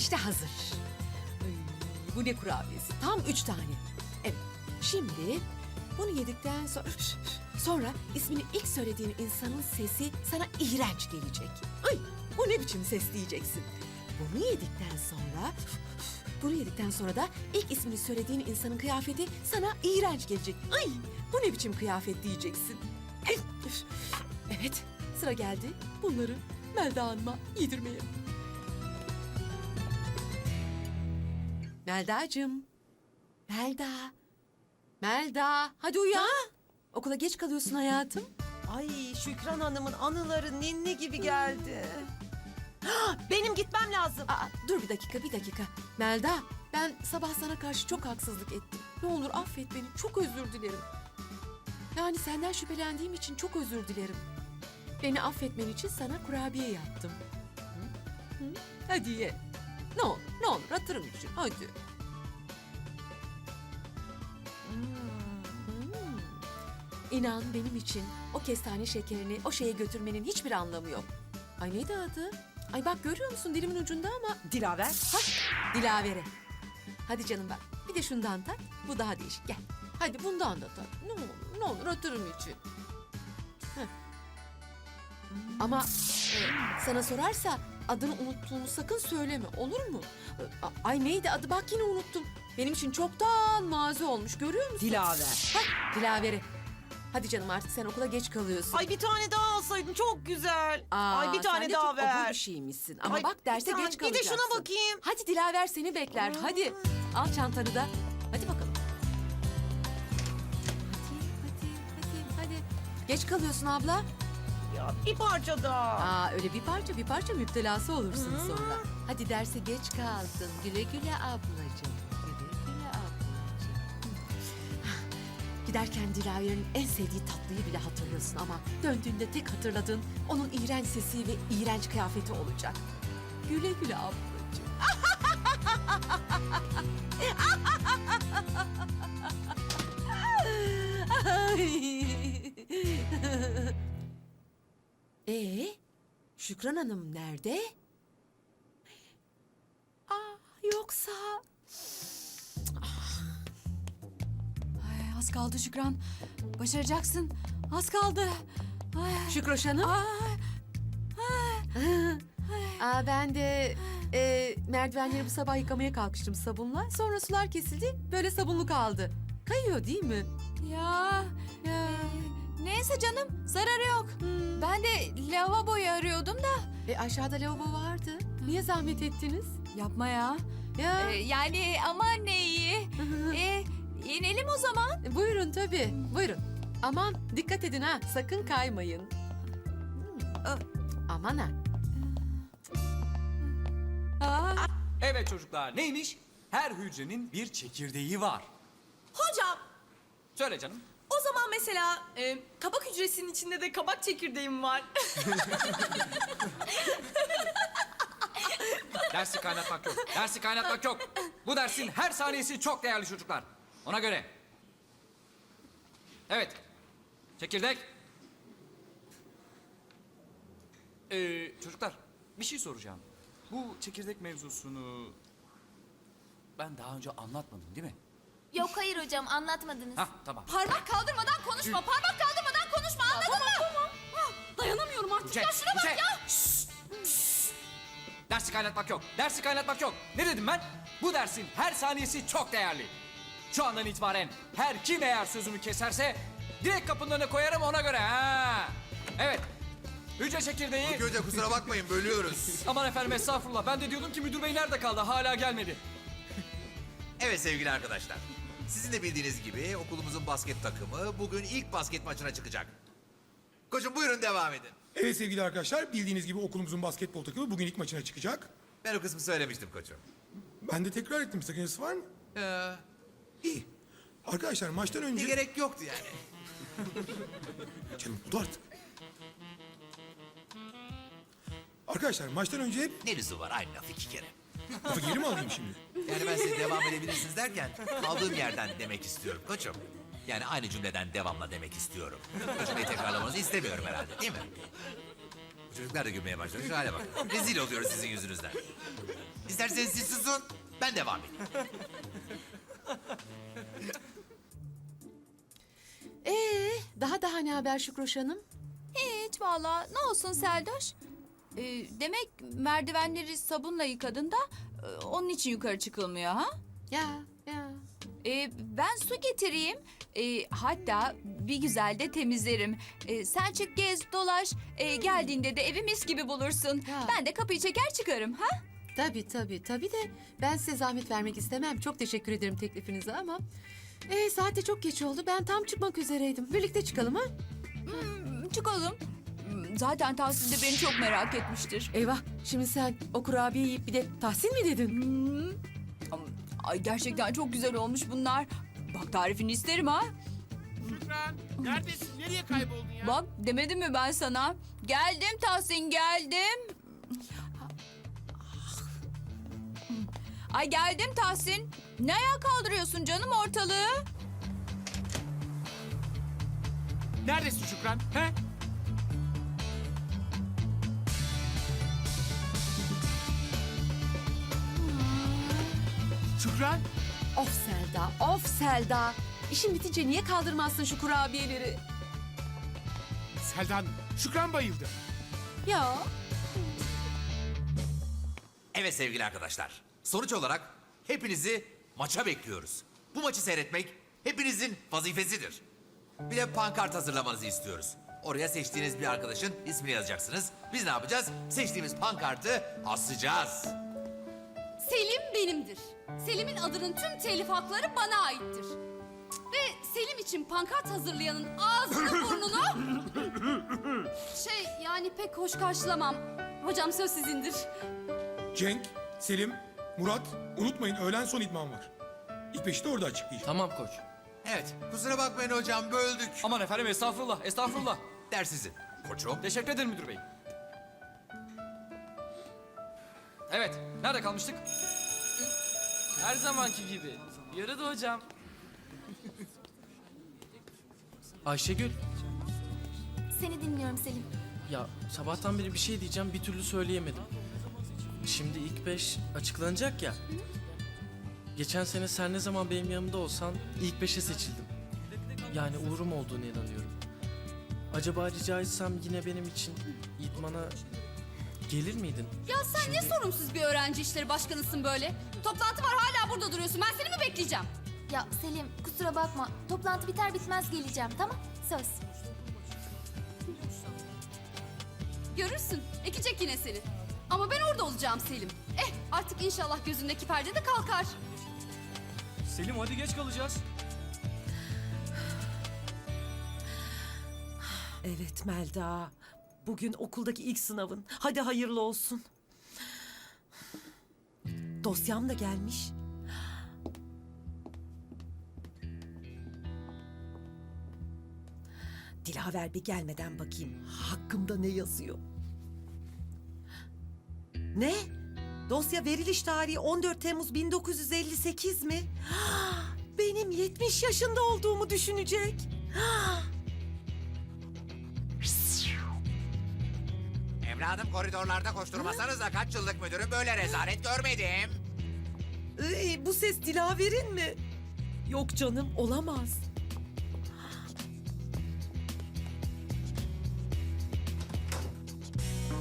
İşte hazır. Bu ne kurabiyesi? Tam üç tane. Evet. Şimdi bunu yedikten sonra... Sonra ismini ilk söylediğin insanın sesi sana iğrenç gelecek. Ay bu ne biçim ses diyeceksin. Bunu yedikten sonra... Bunu yedikten sonra da ilk ismini söylediğin insanın kıyafeti sana iğrenç gelecek. Ay bu ne biçim kıyafet diyeceksin. Evet sıra geldi bunları Melda Hanım'a yedirmeye. Melda'cığım. Melda. Melda hadi uyan. Okula geç kalıyorsun hayatım. Ay Şükran Hanım'ın anıları ninni gibi geldi. Benim gitmem lazım. Aa, dur bir dakika bir dakika. Melda ben sabah sana karşı çok haksızlık ettim. Ne olur affet beni çok özür dilerim. Yani senden şüphelendiğim için çok özür dilerim. Beni affetmen için sana kurabiye yaptım. Hı? Hı? Hadi ye. Ne olur ne olur hatırım için hadi. Hmm. İnan benim için o kestane şekerini o şeye götürmenin hiçbir anlamı yok. Ay neydi adı? Ay bak görüyor musun dilimin ucunda ama Dilaver. Ha, Dilavere. Hadi canım bak. Bir de şundan tat. Bu daha değişik. Gel. Hadi bundan da tat. Ne olur, ne olur hatırım için. Heh. Ama e, sana sorarsa adını unuttuğunu sakın söyleme. Olur mu? A- Ay neydi adı? Bak yine unuttum. Benim için çoktan mazi olmuş. Görüyor musun? Dilaver. Hah, Dilavere. Hadi canım artık sen okula geç kalıyorsun. Ay bir tane daha alsaydın çok güzel. Aa, Ay bir tane sen de daha çok obur ver. bir şeymişsin. Ama Ay, bak derse bir tane- geç kalacaksın. Bir de şuna bakayım. Hadi Dilaver seni bekler. Hadi al çantanı da. Hadi bakalım. Hadi hadi hadi hadi. Geç kalıyorsun abla. Ya bir parça daha. Aa öyle bir parça bir parça müptelası olursun sonra. Hadi derse geç kaldın. Güle güle ablacığım. Güle güle ablacığım. Giderken Dilaver'in en sevdiği tatlıyı bile hatırlıyorsun ama döndüğünde tek hatırladığın onun iğrenç sesi ve iğrenç kıyafeti olacak. Güle güle ablacığım. Ee, Şükran Hanım nerede? Aa, yoksa... Ay, az kaldı Şükran. Başaracaksın. Az kaldı. Ay, Şükroş Hanım? ay, Aa, ben de e, merdivenleri bu sabah yıkamaya kalkıştım sabunla. Sonra sular kesildi, böyle sabunlu kaldı. Kayıyor değil mi? ya. Ya. Neyse canım, zararı yok. Ben de lavaboyu arıyordum da. E, aşağıda lavabo vardı. Niye zahmet ettiniz? Yapma ya. Ya. Ee, yani aman ne iyi. Ee, inelim o zaman. E, buyurun tabii, buyurun. Aman dikkat edin ha, sakın kaymayın. Hmm. Aman ha. Aa, Evet çocuklar neymiş? Her hücrenin bir çekirdeği var. Hocam Söyle canım. O zaman mesela e, kabak hücresinin içinde de kabak çekirdeğim var. Dersi kaynatmak yok. Dersi kaynatmak yok. Bu dersin her saniyesi çok değerli çocuklar. Ona göre. Evet. Çekirdek. Ee, çocuklar bir şey soracağım. Bu çekirdek mevzusunu ben daha önce anlatmadım değil mi? Yok hayır hocam anlatmadınız. Hah tamam. Parmak kaldırmadan konuşma. Parmak kaldırmadan konuşma anladın mı? Dayanamıyorum artık Buket, ya şuna bak ya. Dersi kaynatmak yok. Dersi kaynatmak yok. Ne dedim ben? Bu dersin her saniyesi çok değerli. Şu andan itibaren her kim eğer sözümü keserse direkt kapının önüne koyarım ona göre. Ha. Evet. Hücre çekirdeği. Peki hocam kusura bakmayın bölüyoruz. Aman efendim estağfurullah. Ben de diyordum ki müdür bey nerede kaldı? Hala gelmedi. Evet sevgili arkadaşlar. Sizin de bildiğiniz gibi okulumuzun basket takımı bugün ilk basket maçına çıkacak. Koçum buyurun devam edin. Evet sevgili arkadaşlar bildiğiniz gibi okulumuzun basketbol takımı bugün ilk maçına çıkacak. Ben o kısmı söylemiştim koçum. Ben de tekrar ettim sakıncası var mı? Ee, iyi. Arkadaşlar maçtan Ne önce... gerek yoktu yani. Canım bu da artık. Arkadaşlar maçtan önce hep Ne lüzum var aynı laf iki kere. Lafı geri mi alayım şimdi? Yani ben size devam edebilirsiniz derken kaldığım yerden demek istiyorum koçum. Yani aynı cümleden devamla demek istiyorum. Koçum beni tekrarlamanızı istemiyorum herhalde değil mi? çocuklar da gülmeye başladı. Şu hale bak. Rezil oluyoruz sizin yüzünüzden. İsterseniz siz susun, ben devam edeyim. Ee, daha daha ne haber Şükroş Hanım? Hiç valla ne olsun Seldoş. Ee, demek merdivenleri sabunla yıkadın da e, onun için yukarı çıkılmıyor ha? Ya, ya. Ee, ben su getireyim. Ee, hatta bir güzel de temizlerim. Ee, sen çık gez dolaş. Ee, geldiğinde de evi mis gibi bulursun. Ya. Ben de kapıyı çeker çıkarım ha? Tabii tabii tabii de ben size zahmet vermek istemem. Çok teşekkür ederim teklifinize ama... Ee, saat de çok geç oldu. Ben tam çıkmak üzereydim. Birlikte çıkalım ha? Çıkalım. Zaten Tahsin de beni çok merak etmiştir. Eyvah, şimdi sen o kurabiye yiyip bir de Tahsin mi dedin? Hmm. Ay gerçekten çok güzel olmuş bunlar. Bak tarifini isterim ha. Şükran neredesin? Nereye kayboldun ya? Bak demedim mi ben sana? Geldim Tahsin geldim. Ay geldim Tahsin. Ne ayağa kaldırıyorsun canım ortalığı? Neredesin Şükran? He? Şükran? Of Selda, of Selda. İşin bitince niye kaldırmazsın şu kurabiyeleri? Seldan, Şükran bayıldı. Ya. Evet sevgili arkadaşlar. Sonuç olarak hepinizi maça bekliyoruz. Bu maçı seyretmek hepinizin vazifesidir. Bir de pankart hazırlamanızı istiyoruz. Oraya seçtiğiniz bir arkadaşın ismini yazacaksınız. Biz ne yapacağız? Seçtiğimiz pankartı asacağız. Selim benimdir. Selim'in adının tüm telif hakları bana aittir. Ve Selim için pankart hazırlayanın ağzını burnunu... şey yani pek hoş karşılamam. Hocam söz sizindir. Cenk, Selim, Murat unutmayın öğlen son idman var. İlk beşi de orada açıklayacağım. Tamam koç. Evet, kusura bakmayın hocam böldük. Aman efendim estağfurullah, estağfurullah. Ders sizin. Koçum. Teşekkür ederim müdür bey. Evet, nerede kalmıştık? Her zamanki gibi. Yaradı hocam. Ayşegül, Seni dinliyorum Selim. ya sabahtan beri bir şey diyeceğim bir türlü söyleyemedim. Şimdi ilk beş açıklanacak ya. Geçen sene sen ne zaman benim yanımda olsan ilk beşe seçildim. Yani uğrum olduğunu inanıyorum. Acaba rica etsem yine benim için idmana gelir miydin? Ya sen ne sorumsuz bir öğrenci işleri başkanısın böyle. Toplantı var hala burada duruyorsun. Ben seni mi bekleyeceğim? Ya Selim kusura bakma. Toplantı biter bitmez geleceğim tamam? Söz. Görürsün. Ekecek yine seni. Ama ben orada olacağım Selim. Eh artık inşallah gözündeki perde de kalkar. Selim hadi geç kalacağız. Evet Melda. Bugün okuldaki ilk sınavın. Hadi hayırlı olsun. Dosyam da gelmiş. Dilaver bir gelmeden bakayım. Hakkımda ne yazıyor? Ne? Dosya veriliş tarihi 14 Temmuz 1958 mi? Benim 70 yaşında olduğumu düşünecek. Evladım koridorlarda koşturmasanız da kaç yıllık müdürüm böyle rezalet görmedim. Iy, bu ses Dilaver'in mi? Yok canım olamaz.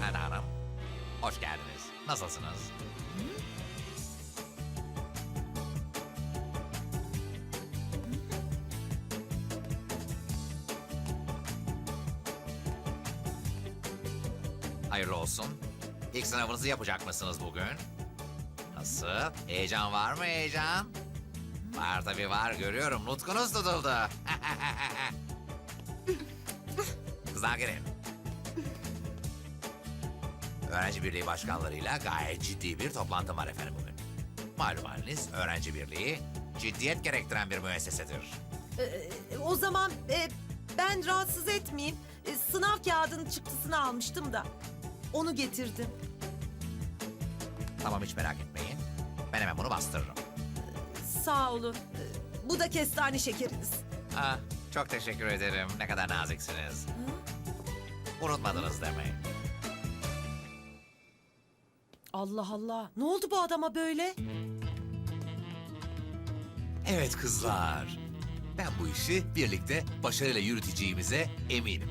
Hadi hanım. Hoş geldiniz. Nasılsınız? Hayırlı olsun. İlk sınavınızı yapacak mısınız bugün? Nasıl? Heyecan var mı heyecan? Var tabii var görüyorum. Nutkunuz tutuldu. Kızlar gelin. Öğrenci Birliği başkanlarıyla gayet ciddi bir toplantı var efendim bugün. Malum haliniz öğrenci birliği ciddiyet gerektiren bir müessesedir. Ee, o zaman e, ben rahatsız etmeyeyim. E, sınav kağıdının çıktısını almıştım da. Onu getirdim. Tamam hiç merak etmeyin. Ben hemen bunu bastırırım. Sağ olun. Ee, bu da kestane şekeriniz. Ah, çok teşekkür ederim. Ne kadar naziksiniz. Unutmadınız demeyin. Allah Allah. Ne oldu bu adama böyle? Evet kızlar. Ben bu işi birlikte başarıyla yürüteceğimize eminim.